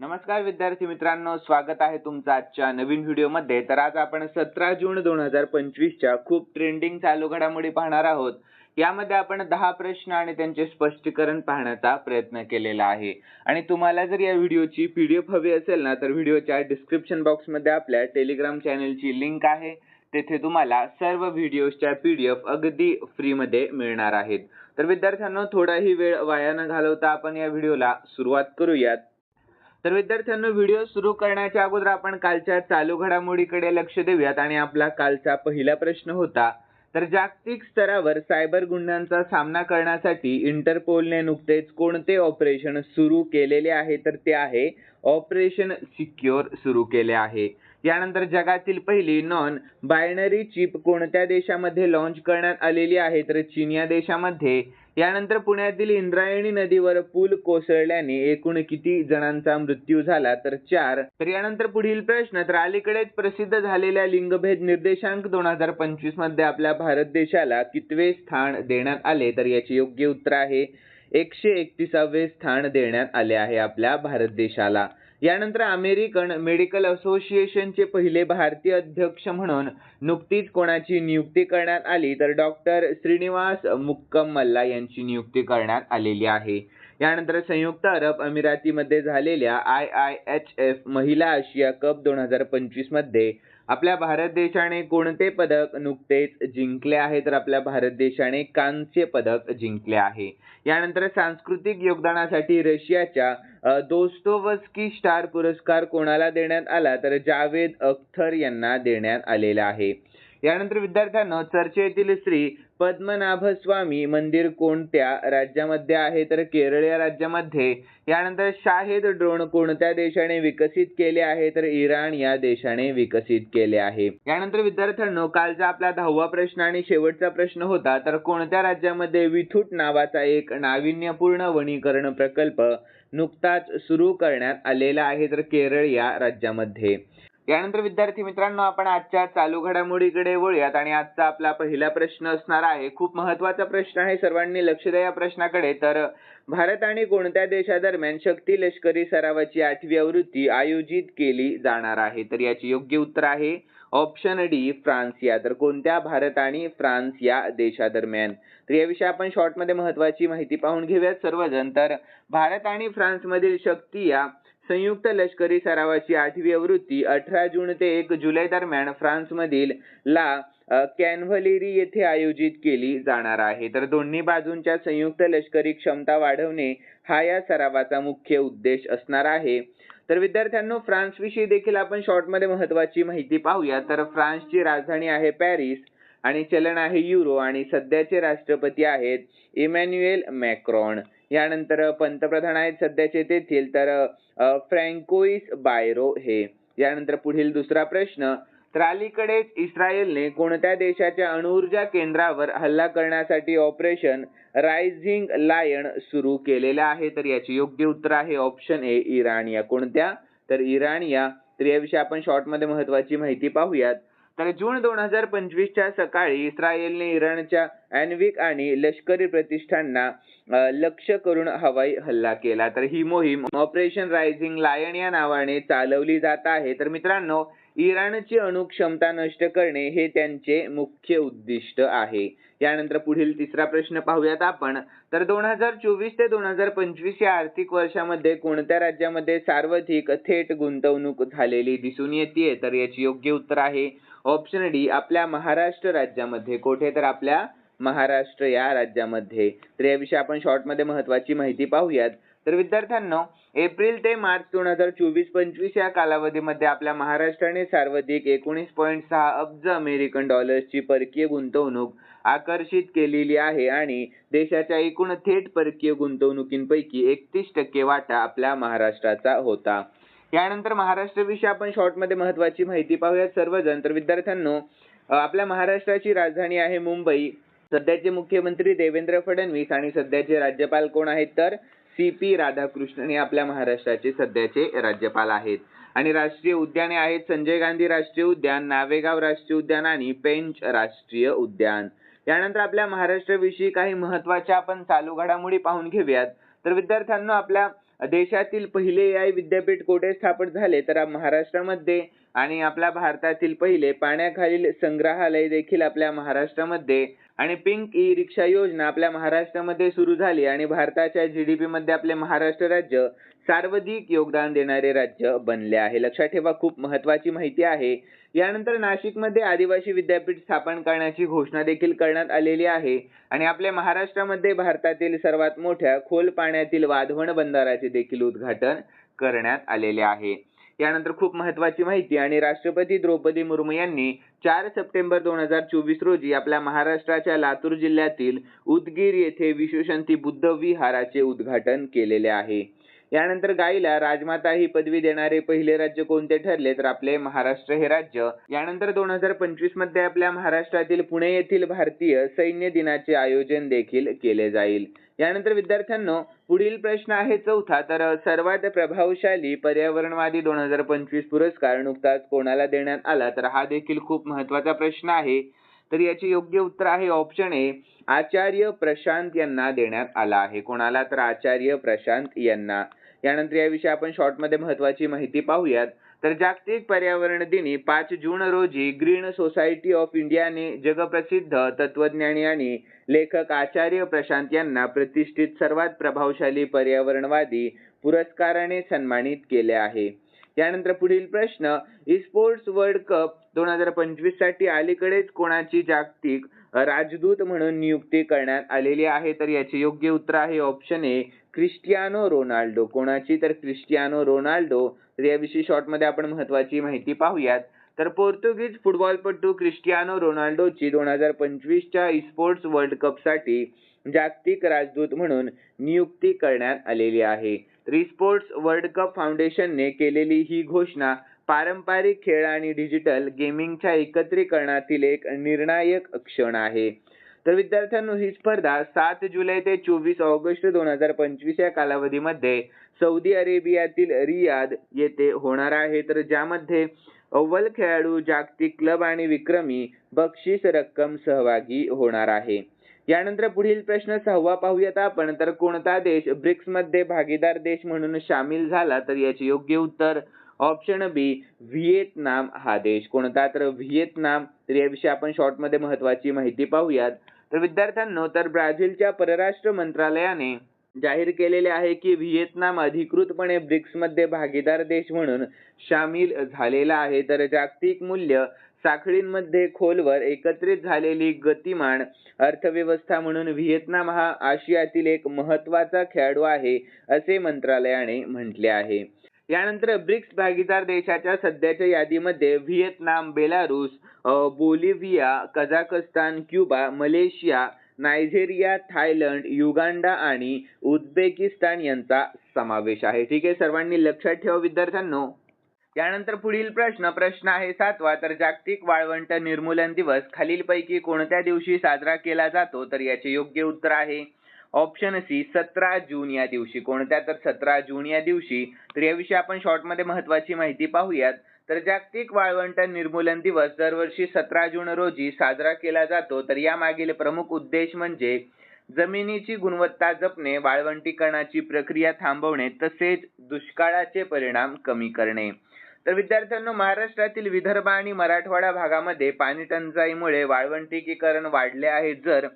नमस्कार विद्यार्थी मित्रांनो स्वागत आहे तुमचं आजच्या नवीन व्हिडिओमध्ये. तर आज आपण सतरा जून दोन हजार पंचवीसच्या खूप ट्रेंडिंग चालू घडामोडी पाहणार आहोत. यामध्ये आपण दहा प्रश्न आणि त्यांचे स्पष्टीकरण पाहण्याचा प्रयत्न केलेला आहे. आणि तुम्हाला जर या व्हिडिओची पीडीएफ हवी असेल ना तर व्हिडिओच्या डिस्क्रिप्शन बॉक्समध्ये आपल्या टेलिग्राम चॅनलची लिंक आहे. तेथे तुम्हाला सर्व व्हिडिओच्या पीडीएफ अगदी फ्रीमध्ये मिळणार आहेत. तर विद्यार्थ्यांनो थोडाही वेळ वाया न घालवता आपण या व्हिडिओला सुरुवात करूयात. तर विद्यार्थ्यांना व्हिडिओ सुरू करण्याच्या अगोदर आपण कालच्या चालू घडामोडीकडे लक्ष देऊयात आणि आपला कालचा पहिला प्रश्न होता तर जागतिक स्तरावर सायबर गुन्ह्यांचा सामना करण्यासाठी इंटरपोलने नुकतेच कोणते ऑपरेशन सुरू केलेले आहे? तर ते आहे ऑपरेशन सिक्युअर सुरू केले आहे. यानंतर जगातील पहिली नॉन बायनरी चिप कोणत्या देशामध्ये लॉन्च करण्यात आलेली आहे? तर चीन या देशामध्ये यानंतर पुण्यातील इंद्रायणी नदीवर पूल कोसळल्याने एकूण किती जणांचा मृत्यू झाला तर चार. तर यानंतर पुढील प्रश्न तर अलीकडेच प्रसिद्ध झालेल्या लिंगभेद निर्देशांक दोन हजार पंचवीसमध्ये आपल्या भारत देशाला कितवे स्थान देण्यात आले? तर याचे योग्य उत्तर आहे एकशे एकतीसावे स्थान देण्यात आले आहे आपल्या भारत देशाला. यानंतर अमेरिकन मेडिकल असोसिएशनचे पहिले भारतीय अध्यक्ष म्हणून नुकतीच कोणाची नियुक्ती करण्यात आली तर डॉक्टर श्रीनिवास मुक्कमल्ला यांची नियुक्ती करण्यात आलेली आहे. यानंतर संयुक्त अरब अमिरातीमध्ये झालेल्या आय आय एच एफ महिला आशिया कप दोन हजार पंचवीसमध्ये आपल्या भारत देशाने कोणते पदक नुकतेच जिंकले आहे? तर आपल्या भारत देशाने कांस्य पदक जिंकले आहे. यानंतर सांस्कृतिक योगदानासाठी रशियाच्या दोस्तोवस्की स्टार पुरस्कार कोणाला देण्यात आला? तर जावेद अख्तर यांना देण्यात आलेला आहे. यानंतर विद्यार्थ्यांना चर्चेतील श्री पद्मनाभ स्वामी मंदिर कोणत्या राज्यामध्ये आहे? तर केरळ या राज्यामध्ये. यानंतर शाहिद ड्रोन कोणत्या देशाने विकसित केले आहे? तर इराण या देशाने विकसित केले आहे. यानंतर विद्यार्थ्यांनो कालचा आपला दहावा प्रश्न आणि शेवटचा प्रश्न होता. तर कोणत्या राज्यामध्ये विथूट नावाचा एक नाविन्यपूर्ण वनीकरण प्रकल्प नुकताच सुरू करण्यात आलेला आहे? तर केरळ या राज्यामध्ये. यानंतर विद्यार्थी मित्रांनो आपण आजच्या चालू घडामोडीकडे वळूयात आणि आजचा आपला पहिला प्रश्न असणार आहे. खूप महत्त्वाचा प्रश्न आहे सर्वांनी लक्ष द्या या प्रश्नाकडे. तर भारत आणि कोणत्या देशादरम्यान शक्ती लष्करी सरावाची आठवी आवृत्ती आयोजित केली जाणार आहे? तर याचे योग्य उत्तर आहे ऑप्शन डी फ्रान्स या. तर कोणत्या भारत आणि फ्रान्स या देशादरम्यान? तर याविषयी आपण शॉर्टमध्ये महत्वाची माहिती पाहून घेऊयात सर्वजण. तर भारत आणि फ्रान्समधील शक्ती या संयुक्त लष्करी सरावाची आठवी आवृत्ती अठरा जून ते एक जुलै दरम्यान फ्रान्समधील ला कॅनव्हलेरी येथे आयोजित केली जाणार आहे. तर दोन्ही बाजूंच्या संयुक्त लष्करी क्षमता वाढवणे हा या सरावाचा मुख्य उद्देश असणार आहे. तर विद्यार्थ्यांनो फ्रान्स विषयी देखील आपण शॉर्टमध्ये महत्वाची माहिती पाहूया. तर फ्रान्सची राजधानी आहे पॅरिस आणि चलन आहे युरो आणि सध्याचे राष्ट्रपती आहेत इमॅन्युएल मॅक्रॉन. यानंतर पंतप्रधान आहेत सध्याचे तेथील तर फ्रँकोइस बायरो हे. यानंतर पुढील दुसरा प्रश्न तर अलीकडेच इस्रायलने कोणत्या देशाच्या अणुऊर्जा केंद्रावर हल्ला करण्यासाठी ऑपरेशन रायझिंग लायन सुरू केलेलं आहे? तर याचे योग्य उत्तर आहे ऑप्शन ए इराण या. कोणत्या? तर इराण या. तर याविषयी आपण शॉर्टमध्ये महत्वाची माहिती पाहूयात. तर जून दोन हजार पंचवीसच्या सकाळी इस्रायलने इराणच्या अॅन्विक आणि लष्करी प्रतिष्ठांना लक्ष्य करून हवाई हल्ला केला. तर ही मोहीम ऑपरेशन रायझिंग लायन या नावाने चालवली जात आहे. तर मित्रांनो इराणची अणुक्षमता नष्ट करणे हे त्यांचे मुख्य उद्दिष्ट आहे. यानंतर पुढील तिसरा प्रश्न पाहूयात आपण. तर दोन हजार चोवीस ते दोन हजार पंचवीस या आर्थिक वर्षामध्ये कोणत्या राज्यामध्ये सार्वधिक थेट गुंतवणूक झालेली दिसून येते तर याची योग्य उत्तर आहे ऑप्शन डी आपल्या महाराष्ट्र राज्यामध्ये. कोठे तर आपल्या महाराष्ट्र या राज्यामध्ये. तर याविषयी आपण शॉर्टमध्ये महत्वाची माहिती पाहूयात. तर विद्यार्थ्यांनो एप्रिल ते मार्च दोन हजार चोवीस पंचवीस या कालावधीमध्ये आपल्या महाराष्ट्राने सर्वाधिक एकोणीस पॉईंट सहा अब्ज अमेरिकन डॉलर्सची परकीय गुंतवणूक आकर्षित केलेली आहे आणि देशाच्या एकूण थेट परकीय गुंतवणुकींपैकी एकतीस टक्के वाटा आपल्या महाराष्ट्राचा होता. यानंतर महाराष्ट्राविषयी आपण शॉर्टमध्ये महत्वाची माहिती पाहूयात सर्वजण. तर विद्यार्थ्यांनो आपल्या महाराष्ट्राची राजधानी आहे मुंबई. सध्याचे मुख्यमंत्री देवेंद्र फडणवीस आणि सध्याचे राज्यपाल कोण आहेत तर? सी पी राधाकृष्णन हे आपल्या महाराष्ट्राचे सध्याचे राज्यपाल आहेत. आणि राष्ट्रीय उद्याने आहेत संजय गांधी राष्ट्रीय उद्यान नावेगाव राष्ट्रीय उद्यान आणि पेंच राष्ट्रीय उद्यान. यानंतर आपल्या महाराष्ट्राविषयी काही महत्त्वाच्या आपण चालू घडामोडी पाहून घेऊयात. तर विद्यार्थ्यांना आपल्या देशातील पहिले ए आय विद्यापीठ कोठे स्थापन झाले? तर महाराष्ट्रामध्ये आणि आपल्या भारतातील पहिले पाण्याखालील संग्रहालय देखील आपल्या महाराष्ट्रामध्ये. आणि पिंक ई रिक्षा योजना आपल्या महाराष्ट्रामध्ये सुरू झाली आणि भारताच्या जीडीपी मध्ये आपले महाराष्ट्र राज्य सर्वाधिक योगदान देणारे राज्य बनले आहे. लक्षात ठेवा खूप महत्वाची माहिती आहे. यानंतर नाशिकमध्ये आदिवासी विद्यापीठ स्थापन करण्याची घोषणा देखील करण्यात आलेली आहे. आणि आपल्या महाराष्ट्रामध्ये भारतातील सर्वात मोठ्या खोल पाण्यातील वाधवण बंधाराचे देखील उद्घाटन करण्यात आलेले आहे. यानंतर खूप महत्वाची माहिती आणि राष्ट्रपती द्रौपदी मुर्मू यांनी चार सप्टेंबर दोन हजार चोवीस रोजी आपल्या महाराष्ट्राच्या लातूर जिल्ह्यातील उदगीर येथे विश्वशांती बुद्ध विहाराचे उद्घाटन केलेले आहे. यानंतर गाईला राजमाता ही पदवी देणारे पहिले राज्य कोणते ठरले? तर आपले महाराष्ट्र हे राज्य. यानंतर दोन हजार पंचवीसमध्ये आपल्या महाराष्ट्रातील पुणे येथील भारतीय सैन्य दिनाचे आयोजन देखील केले जाईल. यानंतर विद्यार्थ्यांनो पुढील प्रश्न आहे चौथा. तर सर्वात प्रभावशाली पर्यावरणवादी दोन हजार पंचवीस पुरस्कार नुकताच कोणाला देण्यात आला? तर हा देखील खूप महत्त्वाचा प्रश्न आहे. तर याचे योग्य उत्तर आहे ऑप्शन ए आचार्य प्रशांत यांना देण्यात आला आहे. कोणाला? तर आचार्य प्रशांत यांना. यानंतर याविषयी आपण शॉर्टमध्ये महत्वाची माहिती पाहूयात. तर जागतिक पर्यावरण दिनी पाच जून रोजी ग्रीन सोसायटी ऑफ इंडियाने जगप्रसिद्ध तत्वज्ञानी आणि लेखक आचार्य प्रशांत यांना प्रतिष्ठित सर्वात प्रभावशाली पर्यावरणवादी पुरस्काराने सन्मानित केले आहे. यानंतर पुढील प्रश्न स्पोर्ट्स वर्ल्ड कप दोन हजार पंचवीससाठी अलीकडेच कोणाची जागतिक राजदूत म्हणून नियुक्ती करण्यात आलेली आहे? तर याचे योग्य उत्तर आहे ऑप्शन ए क्रिस्टियानो रोनाल्डो. कोणाची तर क्रिस्टियानो रोनाल्डो. तर याविषयी शॉर्टमध्ये आपण महत्वाची माहिती पाहूयात. तर पोर्तुगीज फुटबॉलपटू क्रिस्टियानो रोनाल्डोची दोन हजार पंचवीसच्या स्पोर्ट्स वर्ल्ड कपसाठी जागतिक राजदूत म्हणून नियुक्ती करण्यात आलेली आहे. तर स्पोर्ट्स वर्ल्ड कप फाउंडेशनने केलेली ही घोषणा पारंपरिक खेळ आणि डिजिटल गेमिंगच्या एकत्रीकरणातील एक निर्णायक क्षण आहे. तर विद्यार्थ्यांनो ही स्पर्धा सात जुलै ते चोवीस ऑगस्ट दोन हजार पंचवीस या कालावधीमध्ये सौदी अरेबियातील रियाद येथे होणार आहे. तर ज्यामध्ये अव्वल खेळाडू जागतिक क्लब आणि विक्रमी बक्षीस रक्कम सहभागी होणार आहे. यानंतर पुढील प्रश्न सहावा पाहूयात आपण. तर कोणता देश ब्रिक्समध्ये भागीदार देश म्हणून सामील झाला? तर याचे योग्य उत्तर ऑप्शन बी व्हिएतनाम हा देश. कोणता? तर व्हिएतनाम. तर याविषयी आपण शॉर्टमध्ये महत्वाची माहिती पाहूयात. विद्यार्थ्यांनो तर ब्राझीलच्या परराष्ट्र मंत्रालयाने जाहीर केलेले आहे की व्हिएतनाम अधिकृतपणे ब्रिक्समध्ये भागीदार देश म्हणून सामील झालेला आहे. तर जागतिक मूल्य साखळींमध्ये खोलवर एकत्रित झालेली गतिमान अर्थव्यवस्था म्हणून व्हिएतनाम हा आशियातील एक महत्त्वाचा खेळाडू आहे असे मंत्रालयाने म्हटले आहे. यानंतर ब्रिक्स भागीदार देशाच्या सध्याच्या यादीमध्ये Vietnam Belarus Bolivia Kazakhstan Cuba Malaysia Nigeria Thailand Uganda आणि उझबेकिस्तान यांचा समावेश आहे. ठीक आहे सर्वांनी लक्षात ठेवा विद्यार्थ्यांनो. यानंतर पुढील प्रश्न प्रश्न आहे सातवा. तर जागतिक वाळवंट निर्मूलन दिवस खालीलपैकी कोणत्या दिवशी साजरा केला जातो? तर याचे योग्य उत्तर आहे ऑप्शन सी सतरा जून या दिवशी. कोणत्या तर सतरा जून या दिवशी? तर याविषयी आपण शॉर्टमध्ये महत्वाची माहिती पाहूयात. तर जागतिक वाळवंट निर्मूलन दिवस दरवर्षी सतरा जून रोजी साजरा केला जातो. तर यामागील प्रमुख उद्देश म्हणजे जमिनीची गुणवत्ता जपणे वाळवंटीकरणाची प्रक्रिया थांबवणे तसेच दुष्काळाचे परिणाम कमी करणे. तर विद्यार्थ्यांनो महाराष्ट्रातील विदर्भ आणि मराठवाडा भागामध्ये पाणी टंचाईमुळे वाळवंटीकरण वाढले आहे. जर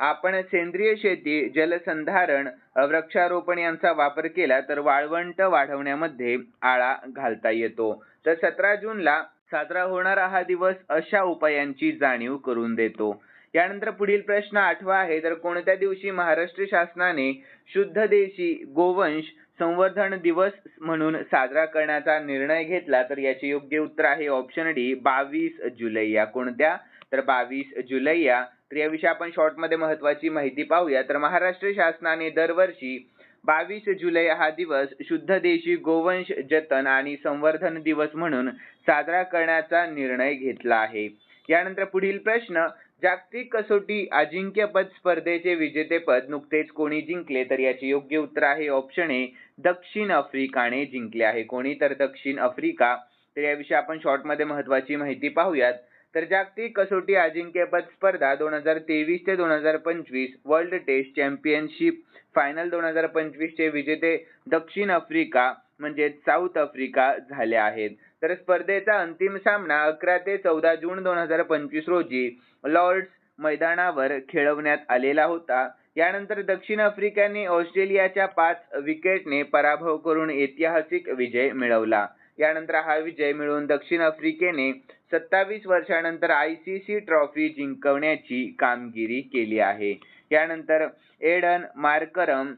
आपण सेंद्रिय शेती जलसंधारण वृक्षारोपण यांचा वापर केला तर वाळवंट वाढवण्यामध्ये आळा घालता येतो. तर सतरा जूनला साजरा होणारा हा दिवस अशा उपायांची जाणीव करून देतो. यानंतर पुढील प्रश्न आठवा आहे तर कोणत्या दिवशी महाराष्ट्र शासनाने शुद्ध देशी गोवंश संवर्धन दिवस म्हणून साजरा करण्याचा निर्णय घेतला तर याचे योग्य उत्तर आहे ऑप्शन डी बावीस जुलै या कोणत्या? तर बावीस जुलै या तर याविषयी आपण शॉर्टमध्ये महत्वाची माहिती पाहूया. तर महाराष्ट्र शासनाने दरवर्षी बावीस जुलै हा दिवस शुद्ध देशी गोवंश जतन आणि संवर्धन दिवस म्हणून साजरा करण्याचा निर्णय घेतला आहे. यानंतर पुढील प्रश्न जागतिक कसोटी अजिंक्यपद स्पर्धेचे विजेतेपद नुकतेच कोणी जिंकले? तर याचे योग्य उत्तर आहे ऑप्शन ए दक्षिण आफ्रिकाने जिंकले आहे. कोणी? तर दक्षिण आफ्रिका. तर याविषयी आपण शॉर्टमध्ये महत्वाची माहिती पाहूयात. तर जागतिक कसोटी अजिंक्यपद स्पर्धा दोन हजार तेवीस ते दोन हजार पंचवीस वर्ल्ड टेस्ट चॅम्पियनशिप फायनल दोन हजार पंचवीस चे विजेते दक्षिण आफ्रिका म्हणजे साऊथ आफ्रिका झाले आहेत. तर स्पर्धेचा अंतिम सामना अकरा ते चौदा जून दोन हजार पंचवीस रोजी लॉर्ड्स मैदानावर खेळवण्यात आलेला होता. यानंतर दक्षिण आफ्रिकेने ऑस्ट्रेलियाच्या पाच विकेटने पराभव करून ऐतिहासिक विजय मिळवला. यानंतर हा विजय मिळवून दक्षिण आफ्रिकेने सत्तावीस वर्षानंतर आय सी सी ट्रॉफी जिंकवण्याची कामगिरी केली आहे. यानंतर एडन मार्करम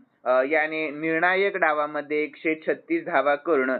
याने निर्णायक डावामध्ये एकशे छत्तीस धावा करून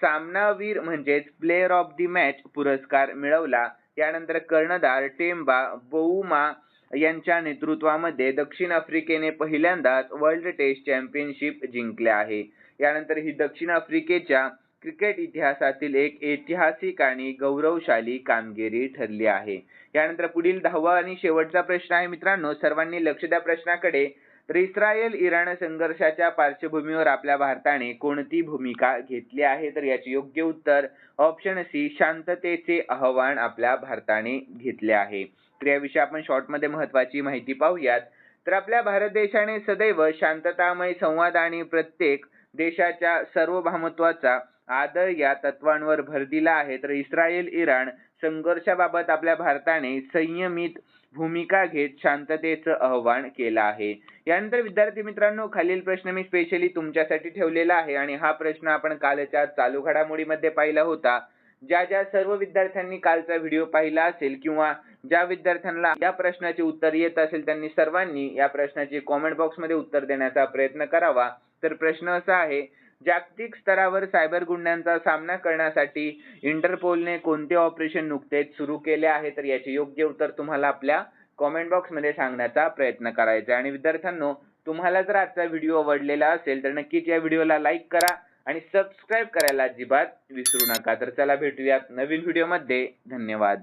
सामनावीर म्हणजेच प्लेअर ऑफ दी मॅच पुरस्कार मिळवला. यानंतर कर्णधार टेम्बा बोउमा यांच्या नेतृत्वामध्ये दक्षिण आफ्रिकेने पहिल्यांदाच वर्ल्ड टेस्ट चॅम्पियनशिप जिंकले आहे. यानंतर ही दक्षिण आफ्रिकेच्या क्रिकेट इतिहासातील एक ऐतिहासिक आणि गौरवशाली कामगिरी ठरली आहे. यानंतर पुढील दहावा आणि शेवटचा प्रश्न आहे मित्रांनो. सर्वांनी लक्ष द्या प्रश्नाकडे. तर इस्रायल इराण संघर्षाच्या पार्श्वभूमीवर आपल्या भारताने कोणती भूमिका घेतली आहे? तर याचे योग्य उत्तर ऑप्शन सी शांततेचे आव्हान आपल्या भारताने घेतले आहे. तर याविषयी आपण शॉर्टमध्ये महत्वाची माहिती पाहूयात. तर आपल्या भारत देशाने सदैव शांततामय संवाद आणि प्रत्येक देशाच्या सार्वभौमत्वाचा आदर या तत्वांवर भर दिला आहे. तर इस्रायल इराण संघर्षाबाबत आपल्या भारताने संयमित भूमिका घेत शांततेचं आव्हान केलं आहे. यानंतर विद्यार्थी मित्रांनो खालील प्रश्न मी स्पेशली तुमच्यासाठी ठेवलेला आहे आणि हा प्रश्न आपण कालच्या चालू घडामोडीमध्ये पाहिला होता. ज्या ज्या सर्व विद्यार्थ्यांनी कालचा व्हिडिओ पाहिला असेल किंवा ज्या विद्यार्थ्यांना या प्रश्नाचे उत्तर येत असेल त्यांनी सर्वांनी या प्रश्नाचे कॉमेंट बॉक्समध्ये उत्तर देण्याचा प्रयत्न करावा. तर प्रश्न असा आहे जागतिक स्तरावर सायबर गुन्ह्यांचा सामना करण्यासाठी इंटरपोलने कोणते ऑपरेशन नुकतेच सुरू केले आहे? तर याचे योग्य उत्तर तुम्हाला आपल्या कॉमेंट बॉक्समध्ये सांगण्याचा प्रयत्न करायचा आणि विद्यार्थ्यांनो तुम्हाला जर आजचा व्हिडिओ आवडलेला असेल तर नक्कीच या व्हिडिओला लाईक करा आणि सबस्क्राईब करायला अजिबात विसरू नका. तर चला भेटूयात नवीन व्हिडिओमध्ये धन्यवाद.